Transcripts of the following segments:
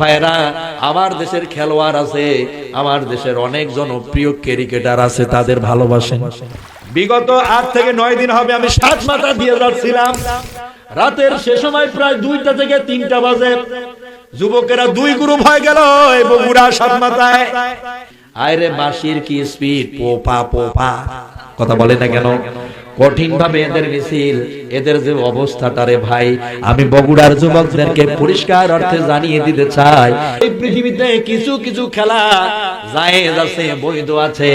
ভাইরা আমার দেশের খেলোয়াড় আছে, আমার দেশের অনেক জনপ্রিয় ক্রিকেটার আছে, তাদের ভালোবাসেন। বিগত আট থেকে নয় দিন হবে আমি সাত মাথা দিয়ে যাচ্ছিলাম। রাতের সে সময় প্রায় দুইটা থেকে তিনটা বাজে। যুবকেরা দুই গ্রুপ হয়ে গেল বগুড়া সাত মাথায়। আয়রে বাঁশির কি স্পিড পোপা পোপা। কথা বলে না কেন? কঠিন ভাবে এদের মিছিল, এদের যে অবস্থাটা রে ভাই, আমি বগুড়ার যুবকদেরকে পরিষ্কার অর্থে জানিয়ে দিতে চাই। এই পৃথিবীতে কিছু কিছু খেলা জায়েজ আছে, বৈধ আছে,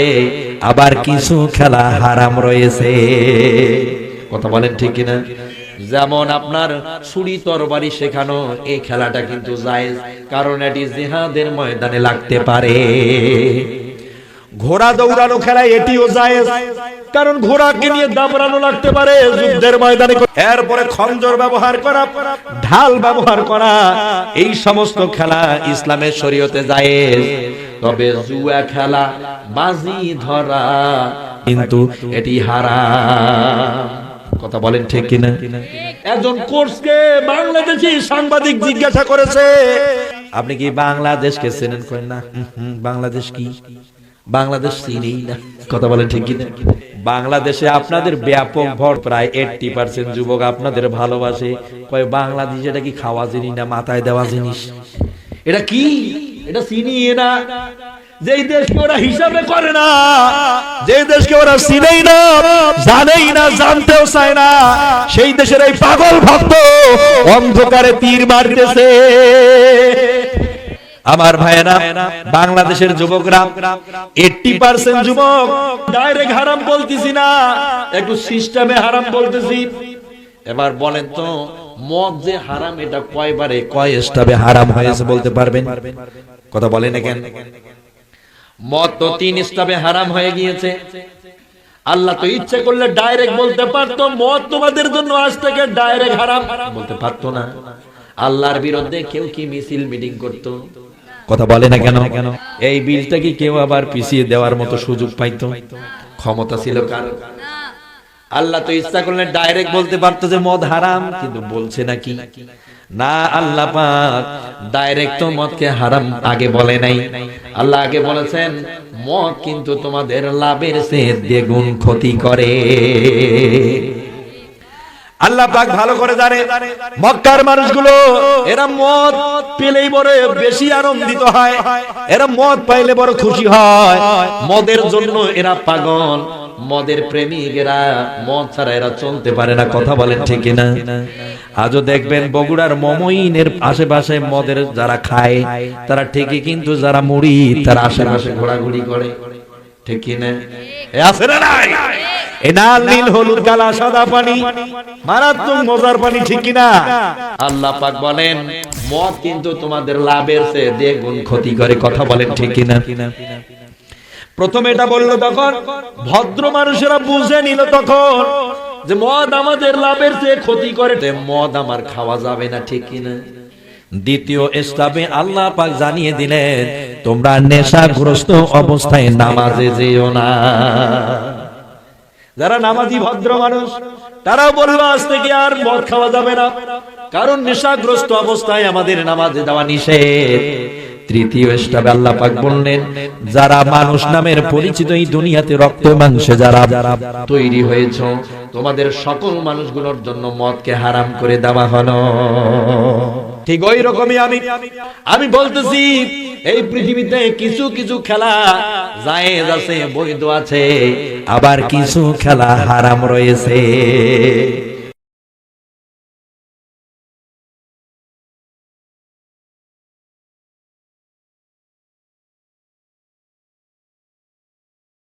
আবার কিছু খেলা হারাম রয়েছে। কথা বলেন ঠিক কিনা? যেমন আপনার ছুরি তরবারি শেখানো, এই খেলাটা কিন্তু জায়েজ, কারণ এটি জিহাদের ময়দানে লাগতে পারে। ঘোড়া দৌড়ানো খেলা এটিও জায়েজ। কারণ ঘোড়াকে নিয়ে দাবড়ানো লাগতে পারে যুদ্ধের ময়দানে। এরপরে খঞ্জর ব্যবহার করা, ঢাল ব্যবহার করা, এই সমস্ত খেলা ইসলামের শরীয়তে জায়েজ। তবে জুয়া খেলা, বাজি ধরা, কিন্তু এটি হারাম। কথা বলেন ঠিক কিনা? একজন কোর্সকে বাংলাদেশি সাংবাদিক জিজ্ঞাসা করেছে, আপনি কি বাংলাদেশকে চেনেন করেন না? বাংলাদেশ কি? বাংলাদেশ চিনেই না। কথা বলেন ঠিক কিনা? বাংলাদেশে আপনাদের ব্যাপক ভর, প্রায় এইটটি পার্সেন্ট যুবক আপনাদের ভালোবাসে। কয়, বাংলাদেশ এটা কি খাওয়া জিনিস না মাথায় দেওয়া জিনিস? এটা কি? এটা চিনি না। যেই দেশকে ওরা হিসাবে করে না যে দেশকে ওরা চিনেই না, জানেই না, জানতেও চায় না, সেই দেশের এই পাগল ভক্ত অন্ধকারে তীর মারতেছে। আমার ভাইয়েরা, বাংলাদেশের যুবকরা এইটটি পার্সেন্ট যুবক ডাইরেক্ট হারাম বলতেছি না, একটু সিস্টেমে হারাম বলতেছি। এবার বলেন তো, মদ যে হারাম, এটা কয়বারে, কয় স্টাবে হারাম হয়েছে বলতে পারবেন? কথা বলেন কেন মদ তো তিন স্টাবে হারাম হয়ে গিয়েছে। আল্লাহ তো ইচ্ছে করলে ডাইরেক্ট বলতে পারতো, মদ তোমাদের জন্য আজ থেকে ডাইরেক্ট হারাম। বলতে পারতো না। আল্লাহর বিরুদ্ধে কেউ কি মিছিল মিটিং করত? কথা বলে না কেন? কেন? এই বিলটা কি কেউ আবার পিছিয়ে দেওয়ার মতো সুযোগ পাইতো? ক্ষমতা ছিল কার? আল্লাহ তো ইচ্ছা করলে ডাইরেক্ট বলতে পারতো যে মদ হারাম কিন্তু বলছে নাকি না আল্লাহ পাক ডাইরেক্ট তো মদকে হারাম আগে বলে নাই। আল্লাহ আগে বলেছেন মদ কিন্তু তোমাদের লাভের চেয়ে দ্বিগুণ ক্ষতি করে। আল্লাহ পাক ভালো করে জানে। মক্কার মানুষগুলো, এরা মদ পেলেই বড় বেশি আনন্দিত হয়। এরা মদ পাইলে বড় খুশি হয়। মদের জন্য এরা পাগল। মদের প্রেমিক এরা মদ ছাড়া এরা চলতে পারে না, কথা বলেন ঠিক না আজও দেখবেন বগুড়ার মমইনের আশেপাশে মদের যারা খায়, তারা ঠিকই কিন্তু যারা মুড়ি, তারা আশেপাশে ঘোরাঘুরি করে। ঠিক কি না এ আছে না নাই? এ লাল নীল, হলুদ, কালা, সাদা পানি। মারাত্মক মজার পানি, ঠিক কিনা? আল্লাহ পাক বলেন, মদ কিন্তু তোমাদের লাভের চেয়ে দ্বিগুণ ক্ষতি করে কথা বলেন ঠিক কিনা? প্রথমে এটা বলল তখন, ভদ্র মানুষেরা বুঝে নিল তখন যে মদ আমাদের লাভের চেয়ে ক্ষতি করে মদ আমার খাওয়া যাবে না, ঠিক কিনা? দ্বিতীয় ইসলামে আল্লাহ পাক জানিয়ে দিলেন, তোমরা নেশাগ্রস্ত অবস্থায় নামাজে যেও না। যারা নামাজি ভদ্র মানুষ, তারাও বলল আজ থেকে আর মদ খাওয়া যাবে না। কারণ নেশাগ্রস্ত অবস্থায় আমাদের নামাজে দেওয়া নিষেধ। যারা মানুষ নামের পরিচিত এই দুনিয়াতে রক্ত, মাংসে যারা তৈরি হয়েছ, তোমাদের সকল মানুষগুলোর জন্য মদকে হারাম করে দেওয়া হলো। ঠিক ওই রকমই আমি। আমি বলতেছি এই পৃথিবীতে কিছু কিছু খেলা জায়েজ আছে বৈধ আছে আবার কিছু খেলা হারাম রয়েছে।